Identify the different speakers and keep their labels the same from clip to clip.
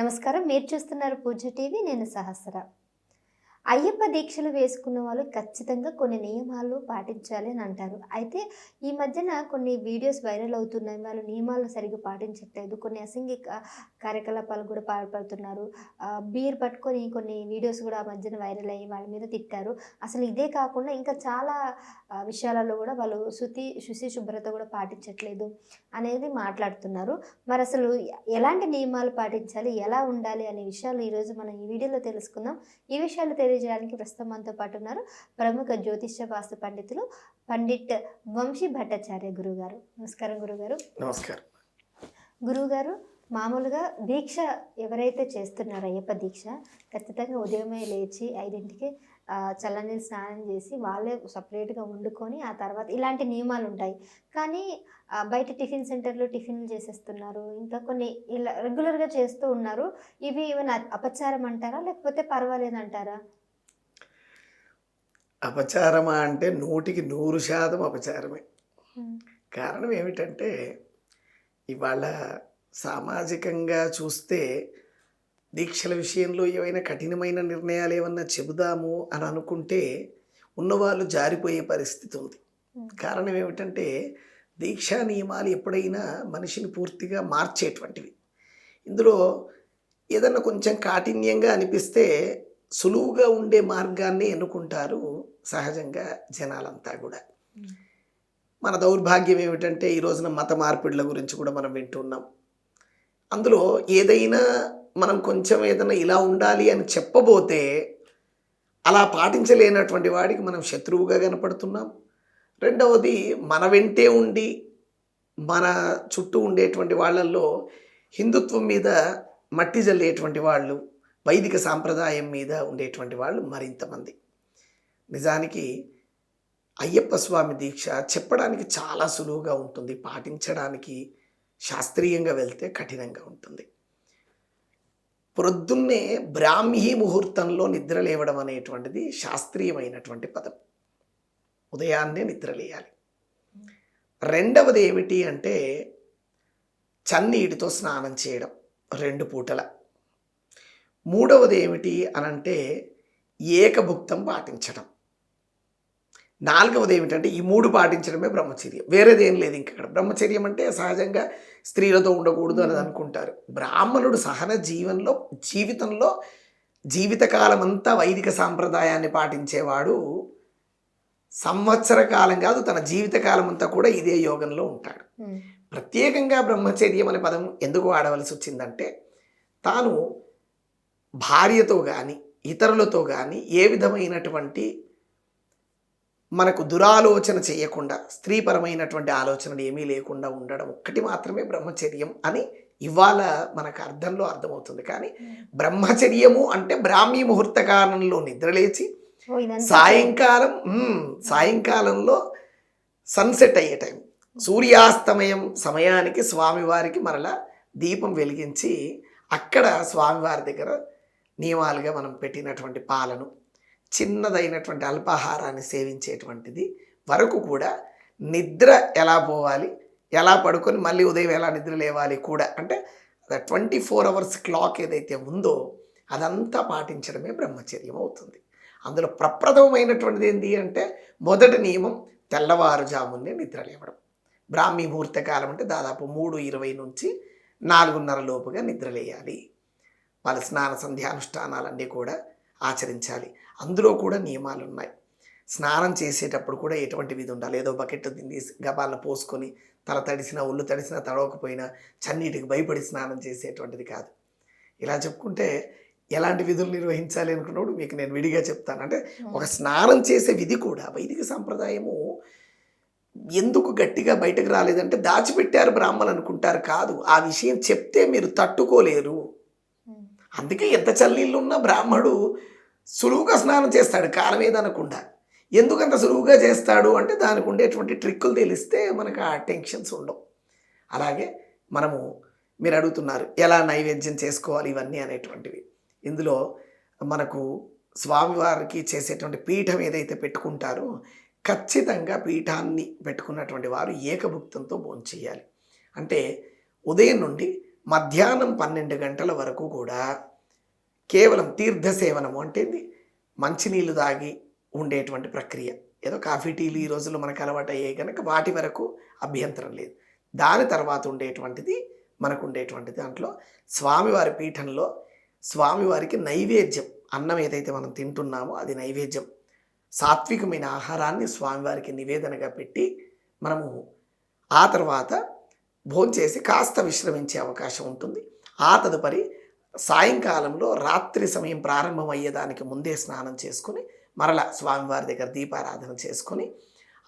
Speaker 1: నమస్కారం. మీరు చూస్తున్నారు పూజ టీవీ. నేను సహస్ర. అయ్యప్ప దీక్షలు వేసుకున్న వాళ్ళు ఖచ్చితంగా కొన్ని నియమాలు పాటించాలి అని అంటారు. అయితే ఈ మధ్యన కొన్ని వీడియోస్ వైరల్ అవుతున్నాయి. వాళ్ళు నియమాలు సరిగ్గా పాటించట్లేదు. కొన్ని అసంఘిక కార్యకలాపాలు కూడా పాల్పడుతున్నారు. బీర్ పట్టుకొని కొన్ని వీడియోస్ కూడా ఆ మధ్యన వైరల్ అయ్యి వాళ్ళ మీద తిట్టారు. అసలు ఇదే కాకుండా ఇంకా చాలా విషయాలలో కూడా వాళ్ళు శుతి శుచి శుభ్రత కూడా పాటించట్లేదు అనేది మాట్లాడుతున్నారు. మరి అసలు ఎలాంటి నియమాలు పాటించాలి? ఎలా ఉండాలి? అనే విషయాలు ఈరోజు మనం ఈ వీడియోలో తెలుసుకుందాం. ఈ విషయాలు తెలియజేయడానికి ప్రస్తుతం మనతో పాటు ఉన్నారు ప్రముఖ జ్యోతిష్య వాస్తు పండితులు పండిట్ వంశీ భట్టాచార్య గురుగారు నమస్కారం గురుగారు
Speaker 2: నమస్కారం.
Speaker 1: గురువుగారు మామూలుగా దీక్ష ఎవరైతే చేస్తున్నారో అయ్యప్ప దీక్ష ఖచ్చితంగా ఉదయమే లేచి ఐదింటికి ఆ, చల్లనీళ్ళు స్నానం చేసి వాళ్ళే సపరేట్గా వండుకొని ఆ తర్వాత ఇలాంటి నియమాలు ఉంటాయి. కానీ బయట టిఫిన్ సెంటర్లో టిఫిన్లు చేసేస్తున్నారు. ఇంకా కొన్ని ఇలా రెగ్యులర్గా చేస్తూ ఉన్నారు. ఇవి ఏమైనా అపచారం అంటారా? లేకపోతే పర్వాలేదంటారా?
Speaker 2: అపచారమా అంటే నూటికి నూరు శాతం అపచారమే. కారణం ఏమిటంటే ఇవాళ సామాజికంగా చూస్తే దీక్షల విషయంలో ఏవైనా కఠినమైన నిర్ణయాలు ఏమన్నా చెబుదాము అని అనుకుంటే ఉన్నవాళ్ళు జారిపోయే పరిస్థితి ఉంది. కారణం ఏమిటంటే దీక్షా నియమాలు ఎప్పుడైనా మనిషిని పూర్తిగా మార్చేటువంటివి. ఇందులో ఏదన్నా కొంచెం కాఠిన్యంగా అనిపిస్తే సులువుగా ఉండే మార్గాన్ని ఎన్నుకుంటారు సహజంగా జనాలంతా కూడా. మన దౌర్భాగ్యం ఏమిటంటే ఈ రోజున మత మార్పిడుల గురించి కూడా మనం వింటున్నాం. అందులో ఏదైనా మనం కొంచెం ఏదైనా ఇలా ఉండాలి అని చెప్పబోతే అలా పాటించలేనటువంటి వాడికి మనం శత్రువుగా కనపడుతున్నాం. రెండవది మన వెంటే ఉండి మన చుట్టూ ఉండేటువంటి వాళ్ళల్లో హిందుత్వం మీద మట్టి జల్లేటువంటి వాళ్ళు వైదిక సాంప్రదాయం మీద ఉండేటువంటి వాళ్ళు మరింతమంది. నిజానికి అయ్యప్ప స్వామి దీక్ష చెప్పడానికి చాలా సులువుగా ఉంటుంది. పాటించడానికి శాస్త్రీయంగా వెళ్తే కఠినంగా ఉంటుంది. ప్రొద్దున్నే బ్రాహ్మీ ముహూర్తంలో నిద్ర లేవడం అనేటువంటిది శాస్త్రీయమైనటువంటి పదం. ఉదయాన్నే నిద్రలేయాలి రెండవది ఏమిటి అంటే చన్నీటితో స్నానం చేయడం రెండు పూటల. మూడవది ఏమిటి అనంటే ఏకభుక్తం పాటించడం నాలుగవది ఏమిటంటే ఈ మూడు పాటించడమే బ్రహ్మచర్యం. వేరేది ఏం లేదు ఇంకక్కడ బ్రహ్మచర్యం అంటే సహజంగా స్త్రీలతో ఉండకూడదు అని అనుకుంటారు. బ్రాహ్మణుడు సహన జీవనంలో జీవితంలో జీవితకాలం అంతా వైదిక సాంప్రదాయాన్ని పాటించేవాడు సంవత్సర కాలం కాదు తన జీవితకాలం అంతా కూడా ఇదే యోగంలో ఉంటాడు. ప్రత్యేకంగా బ్రహ్మచర్యం అనే పదం ఎందుకు వాడవలసి వచ్చిందంటే తాను భార్యతో కానీ ఇతరులతో కానీ ఏ విధమైనటువంటి మనకు దురాలోచన చేయకుండా స్త్రీపరమైనటువంటి ఆలోచనలు ఏమీ లేకుండా ఉండడం ఒక్కటి మాత్రమే బ్రహ్మచర్యం అని ఇవాళ మనకు అర్థంలో అర్థమవుతుంది. కానీ బ్రహ్మచర్యము అంటే బ్రాహ్మీ ముహూర్త కాలంలో నిద్రలేచి సాయంకాలం సాయంకాలంలో సన్సెట్ అయ్యే టైం. సూర్యాస్తమయం సమయానికి స్వామివారికి మరలా దీపం వెలిగించి అక్కడ స్వామివారి దగ్గర నియమాలుగా మనం పెట్టినటువంటి పాలను చిన్నదైనటువంటి అల్పాహారాన్ని సేవించేటువంటిది వరకు కూడా నిద్ర ఎలా పోవాలి ఎలా పడుకొని మళ్ళీ ఉదయం ఎలా నిద్ర లేవాలి కూడా అంటే ట్వంటీ ఫోర్ అవర్స్ క్లాక్ ఏదైతే ఉందో అదంతా పాటించడమే బ్రహ్మచర్యం అవుతుంది. అందులో ప్రప్రథమమైనటువంటిది ఏంటి అంటే మొదటి నియమం తెల్లవారుజామునే నిద్ర లేవడం. బ్రాహ్మీ ముహూర్త కాలం అంటే దాదాపు మూడు ఇరవై నుంచి నాలుగున్నర లోపుగా నిద్రలేయాలి వాళ్ళ స్నాన సంధ్యానుష్ఠానాలన్నీ కూడా ఆచరించాలి. అందులో కూడా నియమాలు ఉన్నాయి స్నానం చేసేటప్పుడు కూడా ఎటువంటి విధి ఉండాలి. ఏదో బకెట్ గబాలను పోసుకొని తల తడిసినా ఒళ్ళు తడిసినా తడవకపోయినా చన్నీటికి భయపడి స్నానం చేసేటువంటిది కాదు. ఇలా చెప్పుకుంటే ఎలాంటి విధులు నిర్వహించాలి అనుకున్నప్పుడు మీకు నేను విడిగా చెప్తాను. అంటే ఒక స్నానం చేసే విధి కూడా వైదిక సాంప్రదాయము ఎందుకు గట్టిగా బయటకు రాలేదంటే దాచిపెట్టారు బ్రాహ్మణులు అనుకుంటారు కాదు. ఆ విషయం చెప్తే మీరు తట్టుకోలేరు. అందుకే ఎంత చల్లీళ్ళున్నా బ్రాహ్మడు సులువుగా స్నానం చేస్తాడు కాలం ఏదనకుండా ఎందుకంత సులువుగా చేస్తాడు అంటే దానికి ఉండేటువంటి ట్రిక్కులు తెలిస్తే మనకు ఆ టెన్షన్స్ ఉండవు. అలాగే మనము మీరు అడుగుతున్నారు ఎలా నైవేద్యం చేసుకోవాలి ఇవన్నీ అనేటువంటివి. ఇందులో మనకు స్వామివారికి చేసేటువంటి పీఠం ఏదైతే పెట్టుకుంటారో ఖచ్చితంగా పీఠాన్ని పెట్టుకున్నటువంటి వారు ఏకభుక్తంతో భోంచేయాలి. అంటే ఉదయం నుండి మధ్యాహ్నం పన్నెండు గంటల వరకు కూడా కేవలం తీర్థ సేవనము అంటే మంచినీళ్ళు తాగి ఉండేటువంటి ప్రక్రియ. ఏదో కాఫీ టీలు ఈ రోజుల్లో మనకు అలవాటు అయ్యాయి కనుక వాటి వరకు అభ్యంతరం లేదు. దాని తర్వాత ఉండేటువంటిది మనకు ఉండేటువంటి దాంట్లో స్వామివారి పీఠంలో స్వామివారికి నైవేద్యం అన్నం ఏదైతే మనం తింటున్నామో అది నైవేద్యం. సాత్వికమైన ఆహారాన్ని స్వామివారికి నివేదనగా పెట్టి మనము ఆ తర్వాత భోంచేసి కాస్త విశ్రమించే అవకాశం ఉంటుంది. ఆ తదుపరి సాయంకాలంలో రాత్రి సమయం ప్రారంభం అయ్యేదానికి ముందే స్నానం చేసుకుని మరల స్వామివారి దగ్గర దీపారాధన చేసుకొని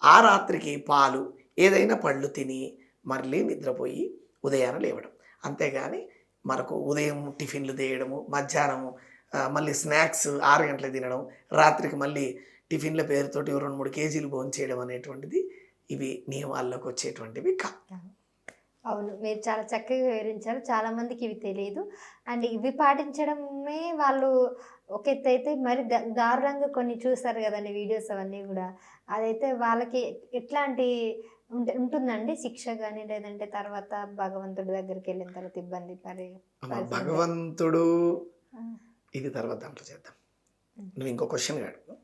Speaker 2: ఆ రాత్రికి పాలు ఏదైనా పళ్ళు తిని మళ్ళీ నిద్రపోయి ఉదయాన లేవడం. అంతేగాని మనకు ఉదయం టిఫిన్లు తీయడము మధ్యాహ్నము మళ్ళీ స్నాక్స్ ఆరు గంటలకు తినడం రాత్రికి మళ్ళీ టిఫిన్ల పేరుతోటి రెండు మూడు కేజీలు భోంచేయడం అనేటువంటిది ఇవి నియమాల్లోకి వచ్చేటువంటివి కాదు
Speaker 1: అవును. మీరు చాలా చక్కగా వివరించారు. చాలా మందికి ఇవి తెలియదు అండ్ ఇవి పాటించడమే వాళ్ళు ఒక ఎత్తు అయితే మరి దారుణంగా కొన్ని చూస్తారు కదండి వీడియోస్ అవన్నీ కూడా. అదైతే వాళ్ళకి ఎట్లాంటి ఉంట- ఉంటుందండి శిక్ష కానీ లేదంటే తర్వాత భగవంతుడి దగ్గరికి వెళ్ళిన తర్వాత ఇబ్బంది అది
Speaker 2: భగవంతుడు ఇది తర్వాత దాంట్లో చేద్దాం. నువ్వు ఇంకో క్వశ్చన్ అడుగు.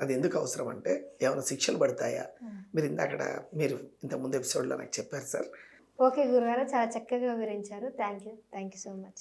Speaker 2: అది ఎందుకు అవసరం అంటే ఏమైనా శిక్షలు పడతాయా. మీరు ఇందాక మీరు ఇంత ముందు ఎపిసోడ్లో నాకు చెప్పారు సార్.
Speaker 1: ఓకే గురుగారు చాలా చక్కగా వివరించారు. Thank you. Thank you so much.